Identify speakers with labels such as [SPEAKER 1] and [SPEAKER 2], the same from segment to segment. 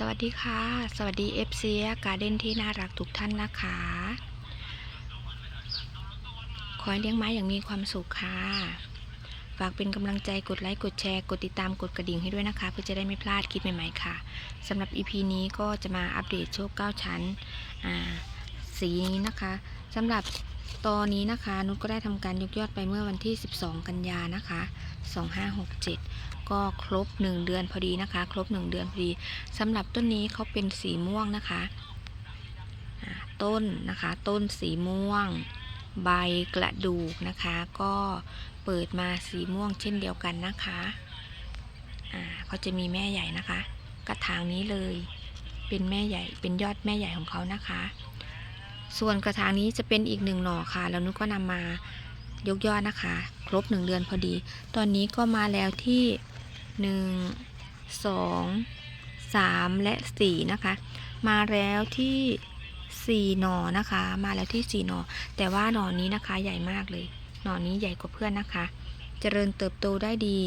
[SPEAKER 1] สวัสดีค่ะ สวัสดี FC การ์เด้นที่น่ารักทุกท่านนะคะ ขอให้เลี้ยงไม้อย่างมีความสุขค่ะ ฝากเป็นกำลังใจกดไลค์กดแชร์ กดติดตามกดกระดิ่งให้ด้วยนะคะ เพื่อจะได้ไม่พลาดคลิปใหม่ๆค่ะสำหรับ EP นี้ก็จะมาอัปเดตโชค 9 ชั้นสีนี้นะคะสำหรับ ตอนนี้นะคะนุชก็ได้ทำการยกยอดไปเมื่อวันที่ 12 กันยานะคะ 2567 ก็ครบ 1 เดือนพอดีนะคะ ครบ 1 เดือนพอดีสำหรับต้นนี้เขาเป็นสีม่วงนะคะ ต้นนะคะ ต้นสีม่วง ใบกระดูกนะคะ ก็เปิดมาสีม่วงเช่นเดียวกันนะคะเขาจะมีแม่ใหญ่นะคะ กระถางนี้เลย เป็นแม่ใหญ่ เป็นยอดแม่ใหญ่ของเขานะคะ ส่วนกระถางนี้จะเป็นอีกหนึ่งหน่อค่ะ แล้วนุกก็นำมายกยอดนะคะ ครบหนึ่งเดือนพอดี ตอนนี้ก็มาแล้วที่หนึ่งสองสามและสี่นะคะ มาแล้วที่สี่หน่อนะคะ มาแล้วที่สี่หน่อ แต่ว่าหน่อนี้นะคะใหญ่มากเลย หน่อนี้ใหญ่กว่าเพื่อนนะคะ เจริญเติบโตได้ดี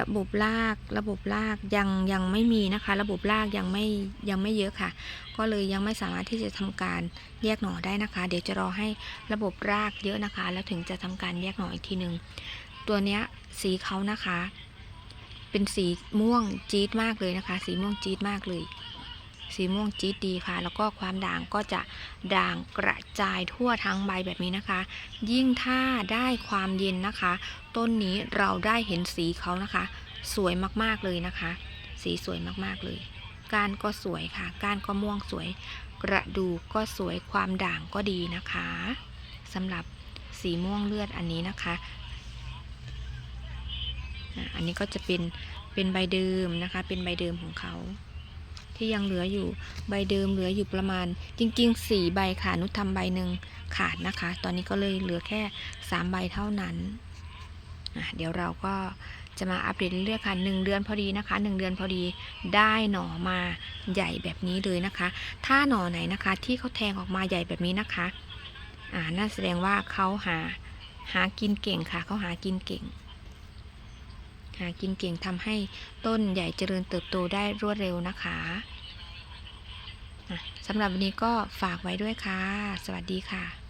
[SPEAKER 1] ระบบลาก ระบบลากยังยังไม่มีนะคะ ระบบลากยังไม่ยังไม่เยอะค่ะ ก็เลยยังไม่สามารถที่จะทำการแยกหน่อได้นะคะ เดี๋ยวจะรอให้ระบบรากเยอะนะคะ แล้วถึงจะทำการแยกหน่ออีกทีหนึ่งตัวเนี้ยสีเขานะคะ เป็นสีม่วงจี๊ดมากเลยนะคะ สีม่วงจี๊ดมากเลย สีม่วงจี๊ดดีค่ะ แล้วก็ความด่างก็จะด่างกระจายทั่วทั้งใบแบบนี้นะคะ ยิ่งถ้าได้ความเย็นนะคะ ต้นนี้เราได้เห็นสีเขานะคะ สวยมากๆเลยนะคะ สีสวยมากๆเลยก้านก็สวยค่ะ ก้านก็ม่วงสวย กระดูกก็สวยความด่างก็ดีนะคะสำหรับสีม่วงเลือดอันนี้นะคะอะอันนี้ก็จะเป็นเป็นใบเดิมนะคะ เป็นใบเดิมของเขา ที่ยังเหลืออยู่ใบเดิมเหลืออยู่ประมาณ จริงๆสี่ใบค่ะนุชทำใบหนึ่งขาดนะคะ ตอนนี้ก็เลยเหลือแค่สามใบเท่านั้นเดี๋ยวเราก็จะมาอัปเดตเรื่อยๆค่ะหนึ่งเดือนพอดีนะคะหนึ่งเดือนพอดีได้หน่อมาใหญ่แบบนี้เลยนะคะ ถ้าหน่อไหนนะคะ ที่เขาแทงออกมาใหญ่แบบนี้นะคะอ่านั่นแสดงว่าเขาหาหากินเก่งค่ะเขาหากินเก่ง หากินเก่งทำให้ต้นใหญ่เจริญเติบโตได้รวดเร็วนะคะอะสำหรับวันนี้ก็ฝากไว้ด้วยค่ะ สวัสดีค่ะ